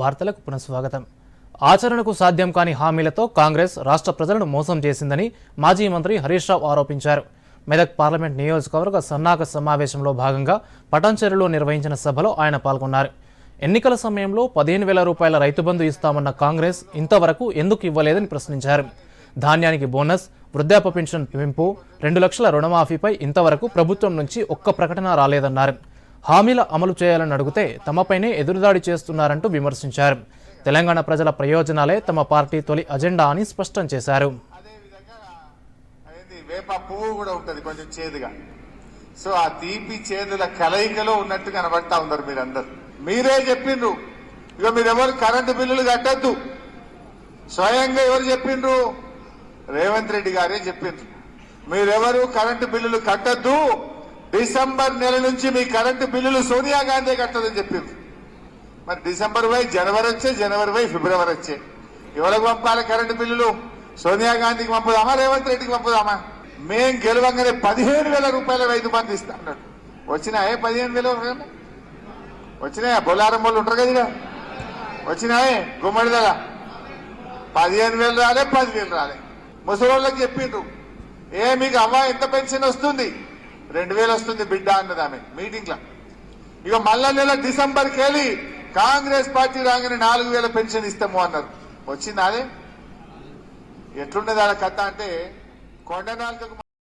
వార్తలకు పునఃస్వాగతం. ఆచరణకు సాధ్యం కాని హామీలతో కాంగ్రెస్ రాష్ట్ర ప్రజలను మోసం చేసిందని మాజీ మంత్రి హరీష్ రావు ఆరోపించారు. మెదక్ పార్లమెంట్ నియోజకవర్గ సన్నాహక సమావేశంలో భాగంగా పటాన్చెరులో నిర్వహించిన సభలో ఆయన పాల్గొన్నారు. ఎన్నికల సమయంలో పదిహేను వేల రూపాయల రైతు బంధు ఇస్తామన్న కాంగ్రెస్ ఇంతవరకు ఎందుకు ఇవ్వలేదని ప్రశ్నించారు. ధాన్యానికి బోనస్ వృద్ధాప్య పెన్షన్ పెంపు రెండు లక్షల రుణమాఫీపై ఇంతవరకు ప్రభుత్వం నుంచి ఒక్క ప్రకటన రాలేదన్నారు. హామీల అమలు చేయాలని అడిగితే తమపైనే ఎదురుదాడి చేస్తున్నారంటూ విమర్శించారు. తెలంగాణ ప్రజల ప్రయోజనాలే తమ పార్టీ తొలి అజెండా అని స్పష్టం చేశారు. అదేవిధంగా వేప పువ్వు కూడా ఉంటుంది కొంచెం చేదుగా. సో ఆ తీపి చేదుల కలయికలో ఉన్నట్టు కనబడతా ఉన్నారు మీరందరు. మీరే చెప్పిండ్రు. ఇక మీరెవరు కరెంటు బిల్లులు కట్టద్దు. స్వయంగా ఎవరు చెప్పిండ్రు? రేవంత్ రెడ్డి గారే చెప్పిండ్రు. మీరెవరు కరెంటు బిల్లులు కట్టద్దు? డిసెంబర్ నెల నుంచి మీ కరెంటు బిల్లులు సోనియా గాంధీ కట్టదని చెప్పిండ్రు మరి డిసెంబర్ వై జనవరి వచ్చే జనవరి వై ఫిబ్రవరి వచ్చే. ఎవరికి పంపాలి కరెంటు బిల్లులు? సోనియా గాంధీకి పంపుదామా రేవంత్ రెడ్డికి పంపుదామా? మేం గెలవంగానే పదిహేను వేల రూపాయల రైతు బంధు ఇస్తా అన్నాడు. వచ్చినాయే పదిహేను వేల వచ్చినాయా? బొలారం వాళ్ళు ఉంటారు కదా వచ్చినాయే? గుమ్మడి దగ్గర పదిహేను వేలు రాలే పదివేలు రాలే. ముసలి వాళ్ళకి చెప్పిండ్రు. ఏ మీకు అవ్వ ఎంత పెన్షన్ వస్తుంది? రెండు వేలు వస్తుంది బిడ్డ అన్నది ఆమె మీటింగ్లో. ఇక మళ్ళా నెల డిసెంబర్కి వెళ్ళి కాంగ్రెస్ పార్టీ రాగానే నాలుగు వేల పెన్షన్ ఇస్తాము అన్నారు. వచ్చింది అదే? ఎట్లుండేది వాళ్ళ కథ అంటే కొండ నాలుగు